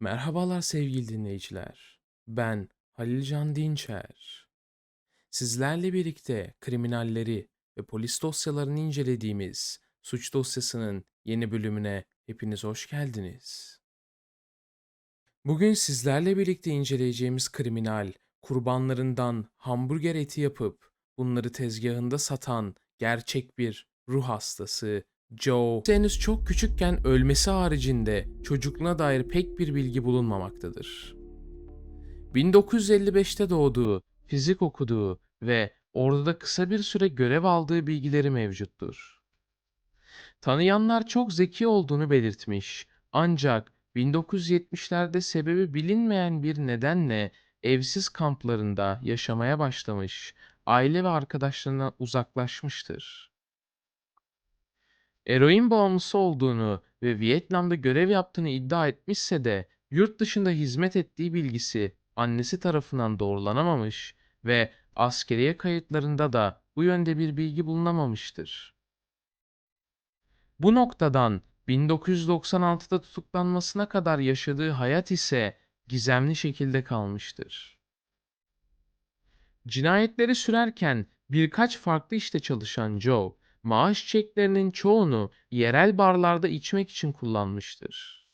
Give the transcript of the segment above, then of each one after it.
Merhabalar sevgili dinleyiciler. Ben Halil Can Dinçer. Sizlerle birlikte kriminalleri ve polis dosyalarını incelediğimiz Suç Dosyası'nın yeni bölümüne hepiniz hoş geldiniz. Bugün sizlerle birlikte inceleyeceğimiz kriminal, kurbanlarından hamburger eti yapıp bunları tezgahında satan gerçek bir ruh hastası Joe henüz çok küçükken ölmesi haricinde çocukluğuna dair pek bir bilgi bulunmamaktadır. 1955'te doğduğu, fizik okuduğu ve orada da kısa bir süre görev aldığı bilgileri mevcuttur. Tanıyanlar çok zeki olduğunu belirtmiş ancak 1970'lerde sebebi bilinmeyen bir nedenle evsiz kamplarında yaşamaya başlamış, aile ve arkadaşlarından uzaklaşmıştır. Eroin bağımlısı olduğunu ve Vietnam'da görev yaptığını iddia etmişse de yurt dışında hizmet ettiği bilgisi annesi tarafından doğrulanamamış ve askeriye kayıtlarında da bu yönde bir bilgi bulunamamıştır. Bu noktadan 1996'da tutuklanmasına kadar yaşadığı hayat ise gizemli şekilde kalmıştır. Cinayetleri sürerken birkaç farklı işte çalışan Joe, maaş çeklerinin çoğunu yerel barlarda içmek için kullanmıştır.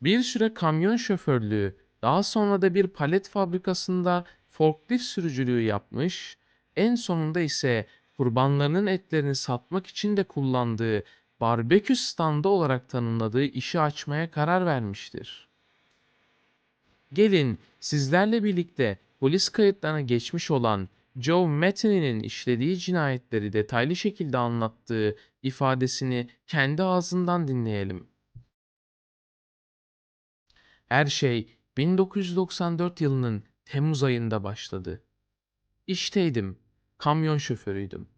Bir süre kamyon şoförlüğü, daha sonra da bir palet fabrikasında forklift sürücülüğü yapmış, en sonunda ise kurbanlarının etlerini satmak için de kullandığı barbekü standı olarak tanımladığı işi açmaya karar vermiştir. Gelin sizlerle birlikte polis kayıtlarına geçmiş olan Joe Metheny işlediği cinayetleri detaylı şekilde anlattığı ifadesini kendi ağzından dinleyelim. Her şey 1994 yılının Temmuz ayında başladı. İşteydim, kamyon şoförüydüm.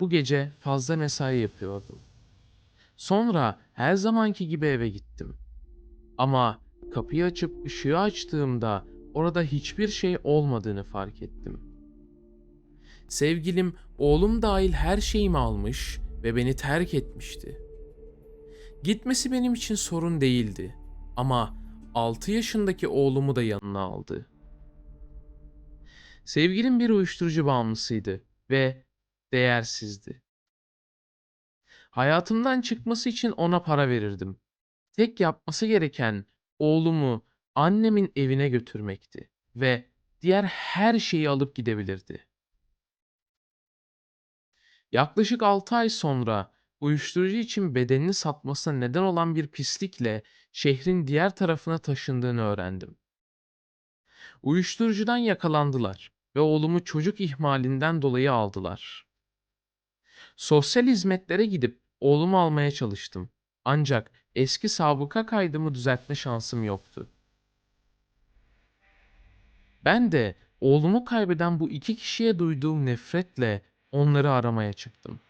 Bu gece fazla mesai yapıyordum. Sonra her zamanki gibi eve gittim. Ama kapıyı açıp ışığı açtığımda orada hiçbir şey olmadığını fark ettim. Sevgilim, oğlum dahil her şeyimi almış ve beni terk etmişti. Gitmesi benim için sorun değildi ama 6 yaşındaki oğlumu da yanına aldı. Sevgilim bir uyuşturucu bağımlısıydı ve değersizdi. Hayatımdan çıkması için ona para verirdim. Tek yapması gereken oğlumu annemin evine götürmekti ve diğer her şeyi alıp gidebilirdi. Yaklaşık 6 ay sonra uyuşturucu için bedenini satmasına neden olan bir pislikle şehrin diğer tarafına taşındığını öğrendim. Uyuşturucudan yakalandılar ve oğlumu çocuk ihmalinden dolayı aldılar. Sosyal hizmetlere gidip oğlumu almaya çalıştım. Ancak eski sabıka kaydımı düzeltme şansım yoktu. Ben de oğlumu kaybeden bu iki kişiye duyduğum nefretle onları aramaya çıktım.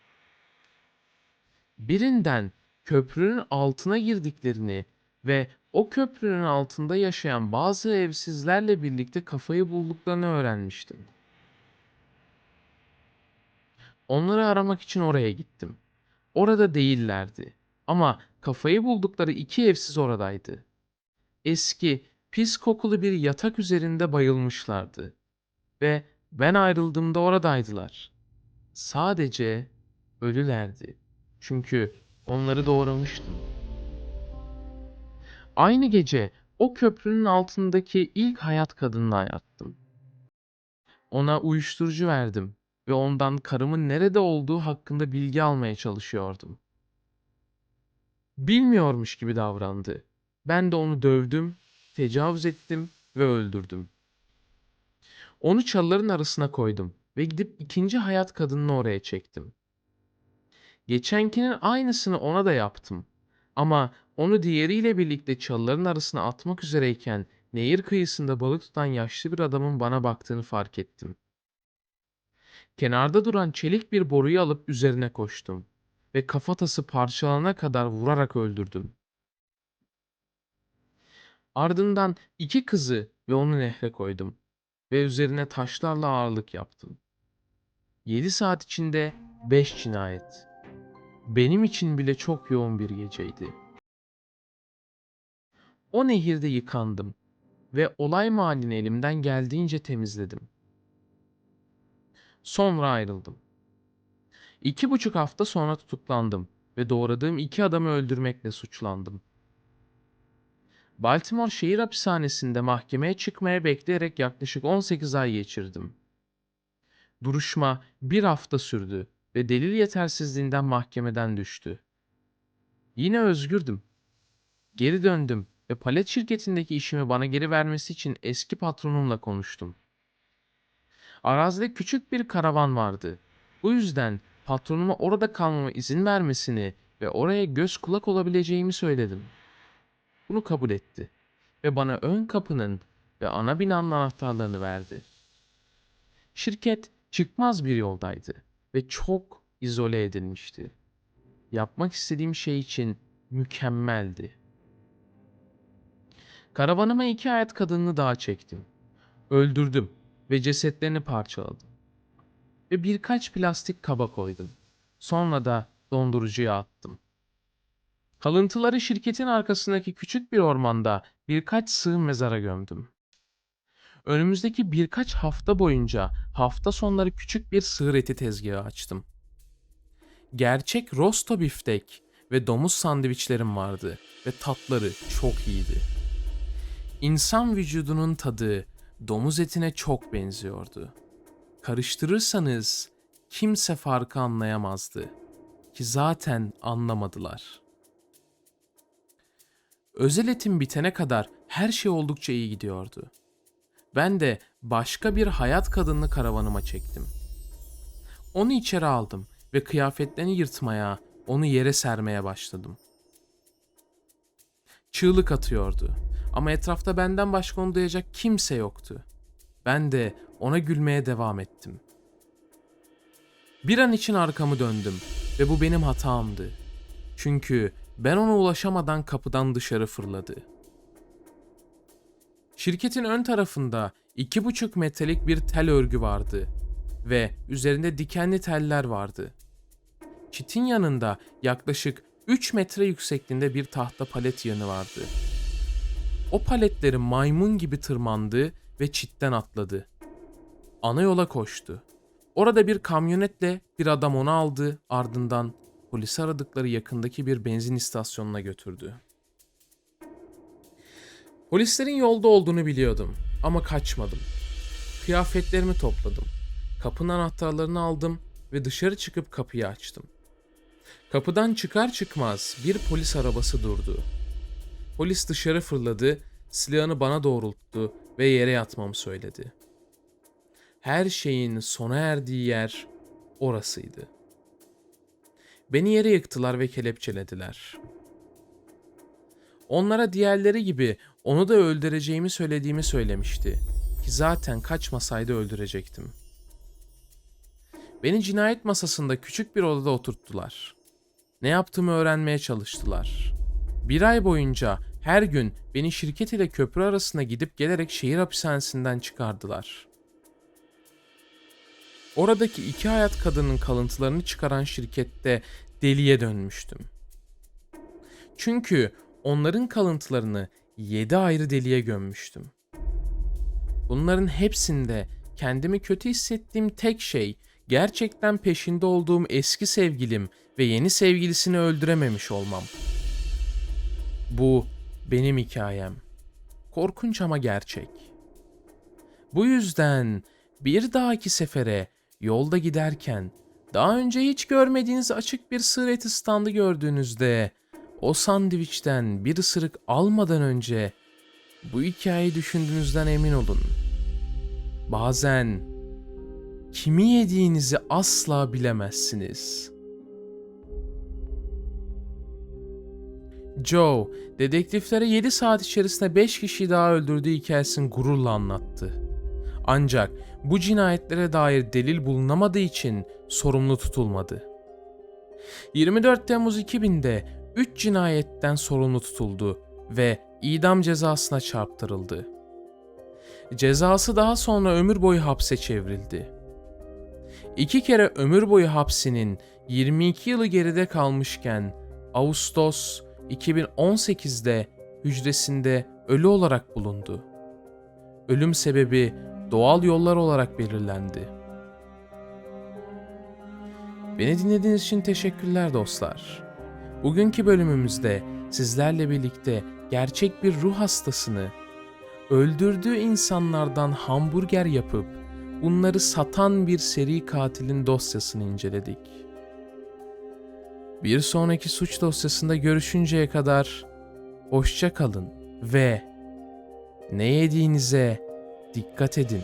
Birinden köprünün altına girdiklerini ve o köprünün altında yaşayan bazı evsizlerle birlikte kafayı bulduklarını öğrenmiştim. Onları aramak için oraya gittim. Orada değillerdi. Ama kafayı buldukları iki evsiz oradaydı. Eski, pis kokulu bir yatak üzerinde bayılmışlardı. Ve ben ayrıldığımda oradaydılar. Sadece ölülerdi. Çünkü onları doğramıştım. Aynı gece o köprünün altındaki ilk hayat kadınla yattım. Ona uyuşturucu verdim ve ondan karımın nerede olduğu hakkında bilgi almaya çalışıyordum. Bilmiyormuş gibi davrandı. Ben de onu dövdüm, tecavüz ettim ve öldürdüm. Onu çalıların arasına koydum ve gidip ikinci hayat kadınını oraya çektim. Geçenkinin aynısını ona da yaptım. Ama onu diğeriyle birlikte çalıların arasına atmak üzereyken nehir kıyısında balık tutan yaşlı bir adamın bana baktığını fark ettim. Kenarda duran çelik bir boruyu alıp üzerine koştum ve kafatası parçalana kadar vurarak öldürdüm. Ardından iki kızı ve onu nehre koydum ve üzerine taşlarla ağırlık yaptım. 7 saat içinde 5 cinayet. Benim için bile çok yoğun bir geceydi. O nehirde yıkandım ve olay mahallini elimden geldiğince temizledim. Sonra ayrıldım. İki buçuk hafta sonra tutuklandım ve doğradığım iki adamı öldürmekle suçlandım. Baltimore şehir hapishanesinde mahkemeye çıkmaya bekleyerek yaklaşık 18 ay geçirdim. Duruşma bir hafta sürdü ve delil yetersizliğinden mahkemeden düştü. Yine özgürdüm. Geri döndüm ve palet şirketindeki işimi bana geri vermesi için eski patronumla konuştum. Arazide küçük bir karavan vardı. Bu yüzden patronuma orada kalmama izin vermesini ve oraya göz kulak olabileceğimi söyledim. Bunu kabul etti ve bana ön kapının ve ana binanın anahtarlarını verdi. Şirket çıkmaz bir yoldaydı ve çok izole edilmişti. Yapmak istediğim şey için mükemmeldi. Karavanıma iki hayat kadınını daha çektim. Öldürdüm ve cesetlerini parçaladım. Ve birkaç plastik kaba koydum. Sonra da dondurucuya attım. Kalıntıları şirketin arkasındaki küçük bir ormanda birkaç sığ mezara gömdüm. Önümüzdeki birkaç hafta boyunca hafta sonları küçük bir sığır eti tezgahı açtım. Gerçek rosto biftek ve domuz sandviçlerim vardı ve tatları çok iyiydi. İnsan vücudunun tadı domuz etine çok benziyordu. Karıştırırsanız kimse farkı anlayamazdı ki zaten anlamadılar. Özel etim bitene kadar her şey oldukça iyi gidiyordu. Ben de başka bir hayat kadınını karavanıma çektim. Onu içeri aldım ve kıyafetlerini yırtmaya, onu yere sermeye başladım. Çığlık atıyordu ama etrafta benden başka onu duyacak kimse yoktu. Ben de ona gülmeye devam ettim. Bir an için arkamı döndüm ve bu benim hatamdı. Çünkü ben ona ulaşamadan kapıdan dışarı fırladı. Şirketin ön tarafında iki buçuk metrelik bir tel örgü vardı ve üzerinde dikenli teller vardı. Çitin yanında yaklaşık 3 metre yüksekliğinde bir tahta palet yanı vardı. O paletleri maymun gibi tırmandı ve çitten atladı. Ana yola koştu. Orada bir kamyonetle bir adam onu aldı, ardından polisi aradıkları yakındaki bir benzin istasyonuna götürdü. Polislerin yolda olduğunu biliyordum ama kaçmadım. Kıyafetlerimi topladım. Kapının anahtarlarını aldım ve dışarı çıkıp kapıyı açtım. Kapıdan çıkar çıkmaz bir polis arabası durdu. Polis dışarı fırladı, silahını bana doğrulttu ve yere yatmamı söyledi. Her şeyin sona erdiği yer orasıydı. Beni yere yıktılar ve kelepçelediler. Onlara diğerleri gibi onu da öldüreceğimi söylediğimi söylemişti ki zaten kaçmasaydı öldürecektim. Beni cinayet masasında küçük bir odada oturttular. Ne yaptığımı öğrenmeye çalıştılar. Bir ay boyunca her gün beni şirket ile köprü arasında gidip gelerek şehir hapishanesinden çıkardılar. Oradaki iki hayat kadının kalıntılarını çıkaran şirkette deliye dönmüştüm. Çünkü onların kalıntılarını yedi ayrı deliğe gömmüştüm. Bunların hepsinde kendimi kötü hissettiğim tek şey gerçekten peşinde olduğum eski sevgilim ve yeni sevgilisini öldürememiş olmam. Bu benim hikayem. Korkunç ama gerçek. Bu yüzden bir dahaki sefere yolda giderken daha önce hiç görmediğiniz açık bir sığır eti standı gördüğünüzde o sandviçten bir ısırık almadan önce bu hikayeyi düşündüğünüzden emin olun. Bazen kimi yediğinizi asla bilemezsiniz. Joe, dedektiflere 7 saat içerisinde 5 kişiyi daha öldürdüğü hikayesini gururla anlattı. Ancak bu cinayetlere dair delil bulunamadığı için sorumlu tutulmadı. 24 Temmuz 2000'de 3 cinayetten sorumlu tutuldu ve idam cezasına çarptırıldı. Cezası daha sonra ömür boyu hapse çevrildi. İki kere ömür boyu hapsinin 22 yılı geride kalmışken Ağustos 2018'de hücresinde ölü olarak bulundu. Ölüm sebebi doğal yollar olarak belirlendi. Beni dinlediğiniz için teşekkürler dostlar. Bugünkü bölümümüzde sizlerle birlikte gerçek bir ruh hastasını öldürdüğü insanlardan hamburger yapıp bunları satan bir seri katilin dosyasını inceledik. Bir sonraki suç dosyasında görüşünceye kadar hoşça kalın ve ne yediğinize dikkat edin.